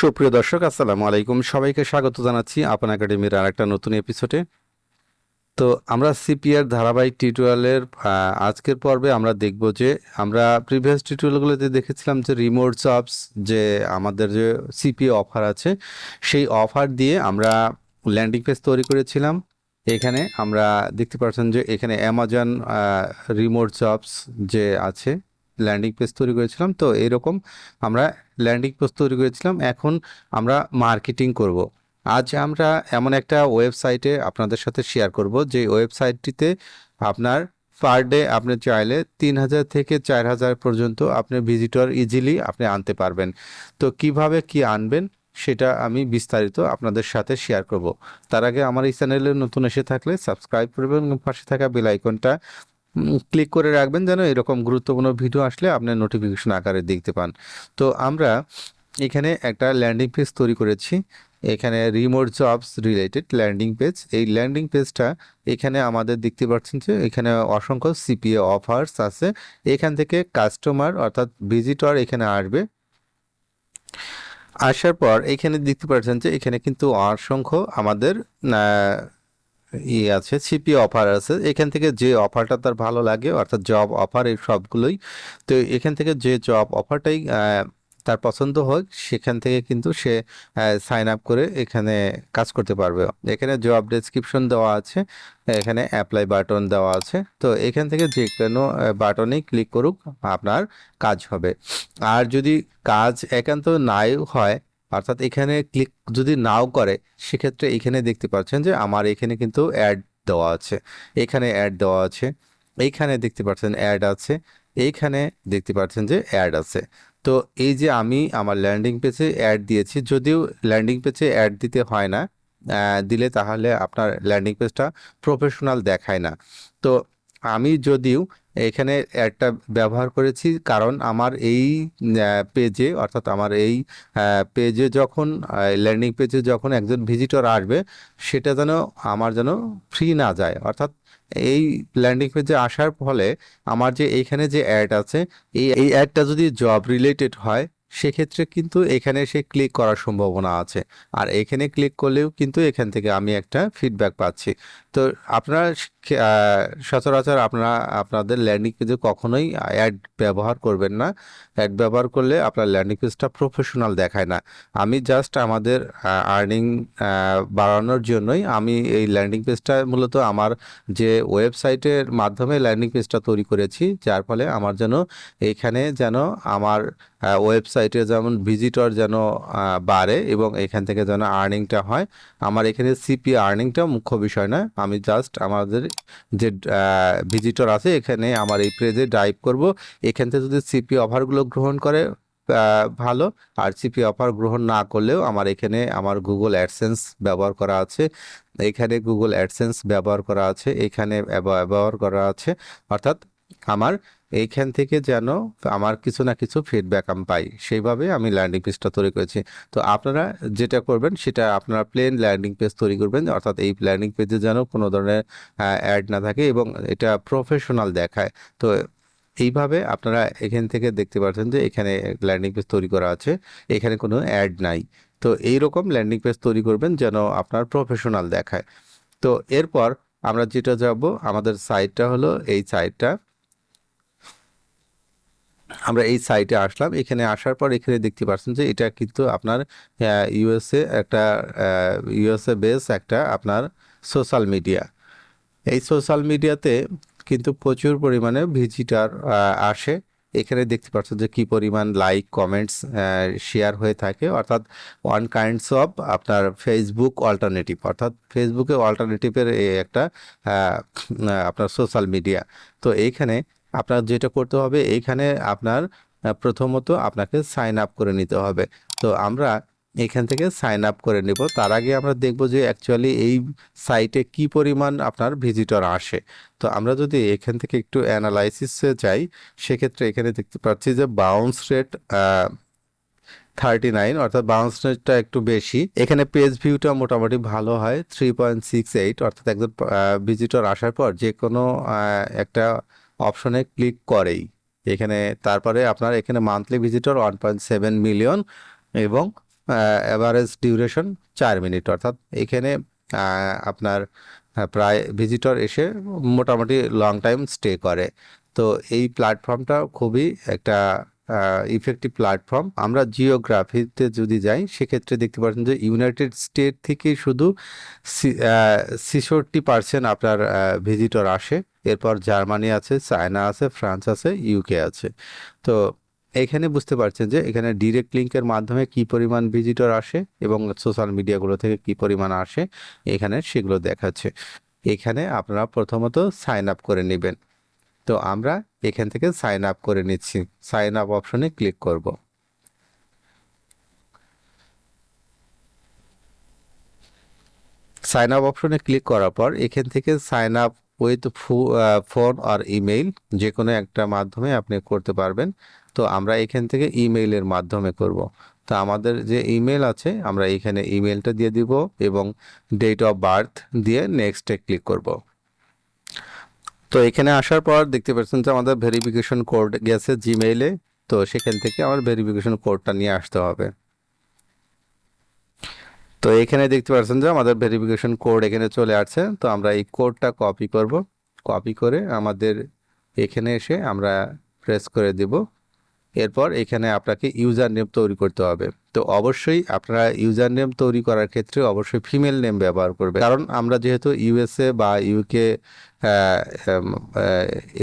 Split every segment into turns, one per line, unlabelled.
সুপ্রিয় দর্শক, আসসালামু আলাইকুম। সবাইকে স্বাগত জানাচ্ছি আপন একাডেমির আর একটা নতুন এপিসোডে তো আমরা সিপিআর ধারাবাহিক টিউটোরিয়ালের আজকের পর্বে আমরা দেখব যে আমরা প্রিভিয়াস টিউটোরিয়ালগুলোতে দেখেছিলাম যে রিমোট জবস যে আমাদের যে সিপি অফার আছে, সেই অফার দিয়ে আমরা ল্যান্ডিং পেজ তৈরি করেছিলাম। এখানে আমরা দেখতে পাচ্ছেন যে এখানে অ্যামাজন রিমোট জবস যে আছে ল্যান্ডিং পেজ তৈরি করেছিলাম। তো এরকম আমরা ল্যান্ডিং পেজ তৈরি করেছিলাম। এখন আমরা মার্কেটিং করব। আজ আমরা এমন একটা ওয়েবসাইটে আপনাদের সাথে শেয়ার করব যে ওয়েবসাইটটিতে আপনার পার ডে আপনি চাইলে তিন হাজার থেকে চার হাজার পর্যন্ত আপনি ভিজিটর ইজিলি আপনি আনতে পারবেন। তো কীভাবে কি আনবেন সেটা আমি বিস্তারিত আপনাদের সাথে শেয়ার করব। তার আগে আমার এই চ্যানেলে নতুন এসে থাকলে সাবস্ক্রাইব করবেন এবং পাশে থাকা বেল আইকনটা ক্লিক করে রাখবেন যেন এরকম গুরুত্বপূর্ণ ভিডিও আসলে আপনার নোটিফিকেশন আকারে দেখতে পান। তো আমরা এখানে একটা ল্যান্ডিং পেজ তৈরি করেছি। এখানে remote jobs related landing page এই ল্যান্ডিং পেজটা এখানে আমাদের দেখতে পাচ্ছেন যে এখানে অসংখ্য সিপিএ অফার্স আছে। এখান থেকে কাস্টমার অর্থাৎ ভিজিটর এখানে আসবে। আসার পর এখানে দেখতে পাচ্ছেন যে এখানে কিন্তু অসংখ্য আমাদের আহ, ই আছে সিপি অফার আছে। এখান থেকে যে অফারটা তার ভালো লাগে অর্থাৎ জব অফার এই সবগুলোই। তো এখান থেকে যে জব অফারটাই তার পছন্দ হয় সেখান থেকে কিন্তু সে সাইন আপ করে এখানে কাজ করতে পারবে। এখানে জব ডেসক্রিপশন দেওয়া আছে এখানে অ্যাপ্লাই বাটন দেওয়া আছে। তো এখান থেকে যে কোনো বাটনেই ক্লিক করুক আপনার কাজ হবে। আর যদি কাজ একান্ত নাই হয় অর্থাৎ এখানে ক্লিক যদি নাও করে, সেক্ষেত্রে এখানে দেখতে পাচ্ছেন যে আমার এখানে কিন্তু অ্যাড দেওয়া আছে। এখানে অ্যাড দেওয়া আছে, এইখানে দেখতে পাচ্ছেন অ্যাড আছে, এইখানে দেখতে পাচ্ছেন যে অ্যাড আছে। তো এই যে আমি আমার ল্যান্ডিং পেজে অ্যাড দিয়েছি, যদিও ল্যান্ডিং পেজে অ্যাড দিতে হয় না দিলে তাহলে আপনার ল্যান্ডিং পেজটা প্রফেশনাল দেখায় না। তো আমি যদিও এখানে অ্যাডটা ব্যবহার করেছি, কারণ আমার এই পেজে অর্থাৎ আমার এই পেজে যখন ল্যান্ডিং পেজে যখন একজন ভিজিটর আসবে, সেটা যেন আমার যেন ফ্রি না যায়। অর্থাৎ এই ল্যান্ডিং পেজে আসার ফলে আমার যে এইখানে যে অ্যাড আছে, এই এই অ্যাডটা যদি জব রিলেটেড হয় সেক্ষেত্রে কিন্তু এখানে সে ক্লিক করার সম্ভাবনা আছে। আর এখানে ক্লিক করলেও কিন্তু এখান থেকে আমি একটা ফিডব্যাক পাচ্ছি। তো আপনারা সচরাচর আপনারা, আপনাদের ল্যান্ডিং পেজে কখনোই অ্যাড ব্যবহার করবেন না। অ্যাড ব্যবহার করলে আপনার ল্যান্ডিং পেজটা প্রফেশনাল দেখায় না। আমি জাস্ট আমাদের আর্নিং বাড়ানোর জন্যই আমি এই ল্যান্ডিং পেজটা মূলত আমার যে ওয়েবসাইটের মাধ্যমে ল্যান্ডিং পেজটা তৈরি করেছি। যার ফলে আমার যেন এইখানে যেন আমার ওয়েবসাইটে যেমন ভিজিটর যেন বাড়ে এবং এখান থেকে যেন আর্নিংটা হয়, আমার এখানে সিপি আর্নিংটা মুখ্য বিষয় না আমি জাস্ট আমাদের যে ভিজিটর আছে, এখানে আমার এই পেজে ডাইভ করব। এখান থেকে যদি সিপি অফারগুলো গ্রহণ করে ভালো। আর সিপি অফার গ্রহণ না করলেও আমার এখানে আমার গুগল অ্যাডসেন্স ব্যবহার করা আছে। এখানে গুগল অ্যাডসেন্স ব্যবহার করা আছে, এখানে ব্যবহার করা আছে। অর্থাৎ আমার এইখান থেকে যেন আমার কিছু না কিছু ফিডব্যাক আমি পাই। সেইভাবে আমি ল্যান্ডিং পেজটা তৈরি করেছি। তো আপনারা যেটা করবেন, সেটা আপনারা প্লেন ল্যান্ডিং পেজ তৈরি করবেন, অর্থাৎ এই ল্যান্ডিং পেজে যেন কোনো ধরনের অ্যাড না থাকে এবং এটা প্রফেশনাল দেখায়। তো এইভাবে আপনারা এখান থেকে দেখতে পাচ্ছেন যে এখানে ল্যান্ডিং পেজ তৈরি করা আছে, এখানে কোনো অ্যাড নাই। তো এইরকম ল্যান্ডিং পেজ তৈরি করবেন যেন আপনার প্রফেশনাল দেখায়। তো এরপর আমরা যেটা যাব, আমাদের সাইটটা হলো এই সাইটটা আমরা এই সাইটে আসলাম। এখানে আসার পর এখানে দেখতে পাচ্ছেন যে এটা কিন্তু আপনার ইউএসএ একটা ইউএসএ বেস একটা আপনার সোশ্যাল মিডিয়া এই সোশ্যাল মিডিয়াতে কিন্তু প্রচুর পরিমাণে ভিজিটার আসে। এখানে দেখতে পাচ্ছেন যে কি পরিমাণ লাইক কমেন্টস শেয়ার হয়ে থাকে। অর্থাৎ ওয়ান কাইন্ডস অফ আপনার ফেসবুক অল্টারনেটিভ অর্থাৎ ফেসবুকে অল্টারনেটিভের একটা আপনার সোশ্যাল মিডিয়া তো এইখানে আপনার যেটা করতে হবে এইখানে আপনার প্রথমত আপনাকে সাইন আপ করে নিতে হবে। তো আমরা এখান থেকে সাইন আপ করে নেব। তার আগে আমরা দেখব যে অ্যাকচুয়ালি এই সাইটে কি পরিমাণ আপনার ভিজিটর আসে। তো আমরা যদি এখান থেকে একটু অ্যানালাইসিসে যাই, সেক্ষেত্রে এখানে দেখতে পাচ্ছি যে বাউন্স রেট থার্টি নাইন অর্থাৎ বাউন্স রেটটা একটু বেশি। এখানে পেজ ভিউটা মোটামুটি ভালো হয় থ্রি পয়েন্ট সিক্স এইট অর্থাৎ একজন ভিজিটর আসার পর যে কোনো একটা অপশনে ক্লিক করেই। এখানে তারপরে আপনার এখানে monthly visitor one point seven million এবং অ্যাভারেজ ডিউরেশন চার মিনিট অর্থাৎ এখানে আপনার প্রায় ভিজিটর এসে মোটামুটি লং টাইম স্টে করে। তো এই প্ল্যাটফর্মটা খুবই একটা ইফেক্টিভ প্ল্যাটফর্ম আমরা জিওগ্রাফিতে যদি যাই, সেক্ষেত্রে দেখতে পাচ্ছেন যে ইউনাইটেড স্টেট থেকে শুধু ছিষট্টি পার্সেন্ট আপনার ভিজিটর আসে। এরপর জার্মানি আছে, চায়না আছে, ফ্রান্স আছে ইউকে আছে। তো এখানে বুঝতে পারছেন যে এখানে ডিরেক্ট লিঙ্কের মাধ্যমে কি পরিমাণ ভিজিটর আসে এবং সোশ্যাল মিডিয়াগুলো থেকে কি পরিমাণ আসে, এখানে সেগুলো দেখাচ্ছে। এখানে আপনারা প্রথমত সাইন আপ করে নেবেন। তো আমরা এখান থেকে সাইন আপ করে নিচ্ছি। সাইন আপ অপশনে ক্লিক করব। সাইন আপ অপশনে ক্লিক করার পর এখান থেকে সাইন আপ উইথ ফোন আর ইমেইল যে কোনো একটা মাধ্যমে আপনি করতে পারবেন। তো আমরা এখান থেকে ইমেইলের মাধ্যমে করব। তো আমাদের যে ইমেল আছে, আমরা এখানে ইমেলটা দিয়ে দিব এবং ডেট অফ বার্থ দিয়ে নেক্সটে ক্লিক করব। তো এখানে আসার পর দেখতে পাচ্ছেন যে আমাদের ভেরিফিকেশন কোড গেছে জিমেইলে তো সেখান থেকে আমার ভেরিফিকেশন কোডটা নিয়ে আসতে হবে। তো এখানে দেখতে পাচ্ছেন যে আমাদের ভেরিফিকেশন কোড এখানে চলে আসছে। তো আমরা এই কোডটা কপি করব। কপি করে আমাদের এখানে এসে আমরা প্রেস করে দেব। এরপর এখানে আপনাকে ইউজার নেম তৈরি করতে হবে। তো অবশ্যই আপনারা ইউজার নেম তৈরি করার ক্ষেত্রে অবশ্যই ফিমেল নেম ব্যবহার করবে কারণ আমরা যেহেতু ইউএসএ বা ইউকে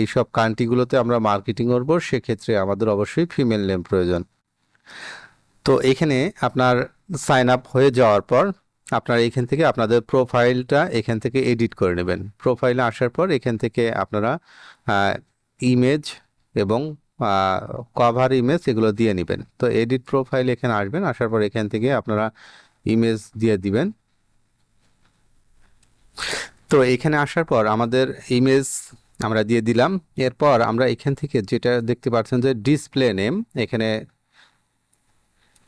এইসব কান্ট্রিগুলোতে আমরা মার্কেটিং করব, সেক্ষেত্রে আমাদের অবশ্যই ফিমেল নেম প্রয়োজন। তো এখানে আপনার সাইন আপ হয়ে যাওয়ার পর আপনার এখান থেকে আপনাদের প্রোফাইলটা এখান থেকে এডিট করে নেবেন। প্রোফাইলে আসার পর এখান থেকে আপনারা ইমেজ এবং কভার ইমেজ এগুলো দিয়ে নেবেন। তো এডিট প্রোফাইল এখানে আসবেন, আসার পর এখান থেকে আপনারা ইমেজ দিয়ে দিবেন। তো এখানে আসার পর আমাদের ইমেজ আমরা দিয়ে দিলাম। এরপর আমরা এখান থেকে যেটা দেখতে পাচ্ছেন যে ডিসপ্লে নেম এখানে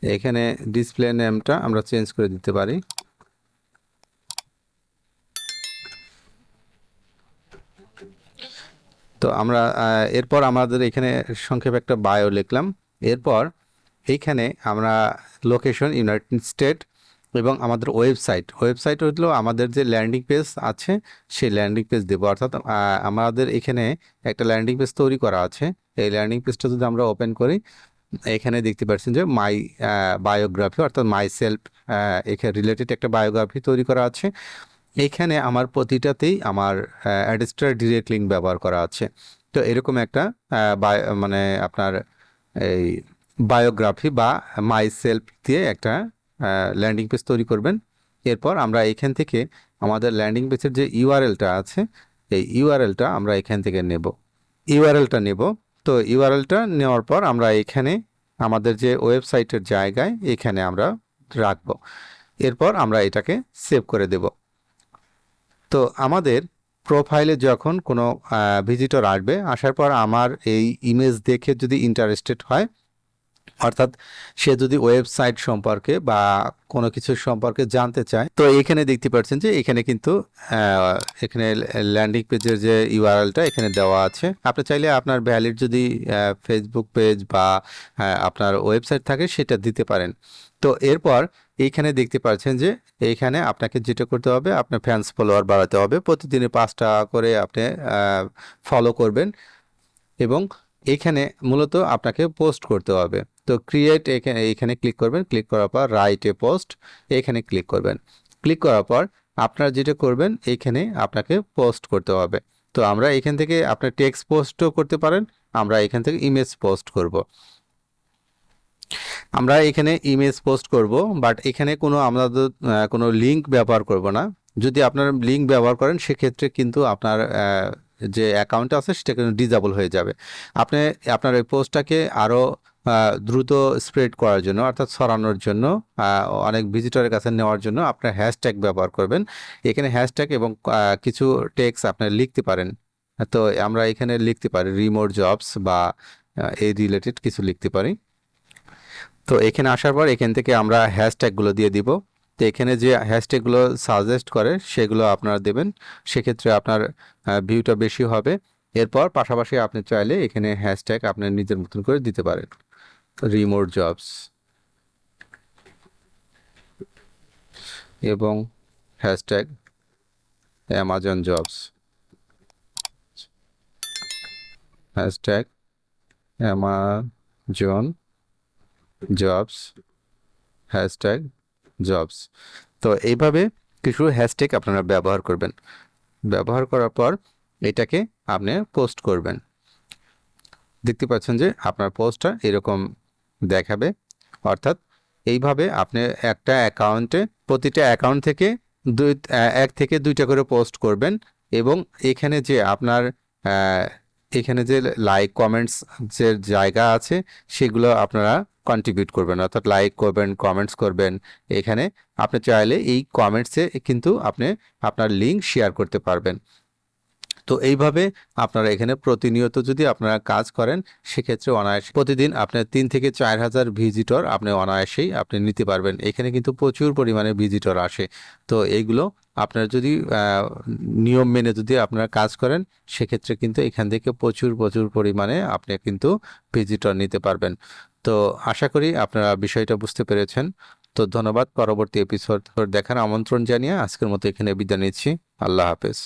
এখানে ডিসপ্লে নেমটা আমরা চেঞ্জ করে দিতে পারি। তো আমরা এরপর আমাদের এখানে সংক্ষেপে একটা বায়ো লিখলাম। এরপর এইখানে আমরা লোকেশন ইউনাইটেড স্টেট এবং আমাদের ওয়েবসাইট ওয়েবসাইট হলো আমাদের যে ল্যান্ডিং পেজ আছে, সেই ল্যান্ডিং পেজ দেবো। অর্থাৎ আমাদের এখানে একটা ল্যান্ডিং পেজ তৈরি করা আছে। এই ল্যান্ডিং পেজটা যদি আমরা ওপেন করি এখানে দেখতে পাচ্ছেন যে মাই বায়োগ্রাফি অর্থাৎ মাই সেলফ এখানে রিলেটেড একটা বায়োগ্রাফি তৈরি করা আছে। এইখানে আমার প্রতিটাতেই আমার অ্যাডস্টার ডিরেক্ট লিঙ্ক ব্যবহার করা আছে। তো এরকম একটা মানে আপনার এই বায়োগ্রাফি বা মাই সেলফ দিয়ে একটা ল্যান্ডিং পেজ তৈরি করবেন। এরপর আমরা এখান থেকে আমাদের ল্যান্ডিং পেজের যে ইউআরএলটা আছে, এই ইউআরএলটা আমরা এখান থেকে নেব। ইউআরএলটা নেব। তো ইউআরএলটা নেওয়ার পর আমরা এখানে আমাদের যে ওয়েবসাইটের জায়গায় এখানে আমরা রাখব। এরপর আমরা এটাকে সেভ করে দেব। তো আমাদের প্রোফাইলে যখন কোনো ভিজিটর আসবে, আসার পর আমার এই ইমেজ দেখে যদি ইন্টারেস্টেড হয় অর্থাৎ সে যদি ওয়েবসাইট সম্পর্কে বা কোনো কিছু সম্পর্কে জানতে চায়, তো এখানে দেখতে পাচ্ছেন যে এখানে কিন্তু এখানে ল্যান্ডিং পেজের যে ইউআরএলটা এখানে দেওয়া আছে। আপনি চাইলে আপনার ভ্যালিড যদি ফেসবুক পেজ বা আপনার ওয়েবসাইট থাকে সেটা দিতে পারেন। তো এরপর এইখানে দেখতে পাচ্ছেন যে এইখানে আপনাকে যেটা করতে হবে, আপনার ফ্যান্স ফলোয়ার বাড়াতে হবে। প্রতিদিনে পাঁচটা করে আপনি ফলো করবেন এবং এখানে মূলত আপনাকে পোস্ট করতে হবে। তো ক্রিয়েট এখানে এখানে ক্লিক করবেন। ক্লিক করার পর রাইটে পোস্ট এখানে ক্লিক করবেন। ক্লিক করার পর আপনারা যেটা করবেন, এখানে আপনাকে পোস্ট করতে হবে। তো আমরা এখান থেকে আপনার টেক্সট পোস্টও করতে পারেন, আমরা এখান থেকে ইমেজ পোস্ট করব। আমরা এখানে ইমেজ পোস্ট করব বাট এখানে কোনো আমাদের কোনো লিংক ব্যবহার করব না। যদি আপনার লিংক ব্যবহার করেন, সেক্ষেত্রে কিন্তু আপনার যে অ্যাকাউন্ট আছে, সেটা কিন্তু ডিজাবল হয়ে যাবে। আপনি, আপনার ওই পোস্টটাকে আরও দ্রুত স্প্রেড করার জন্য, অর্থাৎ ছড়ানোর জন্য অনেক ভিজিটরের কাছে নেওয়ার জন্য আপনার হ্যাশট্যাগ ব্যবহার করবেন। এখানে হ্যাশট্যাগ এবং কিছু টেক্স আপনার লিখতে পারেন। তো আমরা এখানে লিখতে পারি রিমোট জবস বা এই রিলেটেড কিছু লিখতে পারি। তো এখানে আসার পর এখান থেকে আমরা হ্যাশট্যাগুলো দিয়ে দিব। তো এখানে যে হ্যাশট্যাগুলো সাজেস্ট করে সেগুলো আপনারা দেবেন। সেক্ষেত্রে আপনার ভিউটা বেশি হবে। এরপর পাশাপাশি আপনি চাইলে এখানে হ্যাশট্যাগ আপনার নিজের মতন করে দিতে পারেন। রিমোট জবস এবং hashtag Amazon jobs hashtag Amazon jobs hashtag jobs তো এইভাবে কিছু হ্যাশট্যাগ আপনারা ব্যবহার করবেন। ব্যবহার করার পর এটাকে আপনি পোস্ট করবেন। দেখতে পাচ্ছেন যে আপনার পোস্টটা এরকম দেখাবে। অর্থাৎ এইভাবে আপনি একটা অ্যাকাউন্টে প্রতিটা অ্যাকাউন্ট থেকে দুই, এক থেকে দুইটা করে পোস্ট করবেন এবং এখানে যে আপনার এখানে যে লাইক কমেন্টস যে জায়গা আছে সেগুলো আপনারা কন্ট্রিবিউট করবেন। অর্থাৎ লাইক করবেন কমেন্টস করবেন। এখানে আপনি চাইলে এই কমেন্টসে কিন্তু আপনি আপনার লিঙ্ক শেয়ার করতে পারবেন। তো এইভাবে আপনারা এখানে প্রতিনিয়ত যদি আপনারা কাজ করেন, সেক্ষেত্রে অনায়াসে প্রতিদিন আপনার তিন থেকে চার হাজার ভিজিটর আপনি অনায়াসেই আপনি নিতে পারবেন। এখানে কিন্তু প্রচুর পরিমাণে ভিজিটর আসে। তো এইগুলো আপনারা যদি নিয়ম মেনে যদি আপনারা কাজ করেন, সেক্ষেত্রে কিন্তু এখান থেকে প্রচুর প্রচুর পরিমাণে আপনি কিন্তু ভিজিটর নিতে পারবেন। তো আশা করি আপনারা বিষয়টা বুঝতে পেরেছেন। তো ধন্যবাদ। পরবর্তী এপিসোড দেখার আমন্ত্রণ জানিয়ে আজকের মতো এখানে বিদায় নিচ্ছি। আল্লাহ হাফেজ।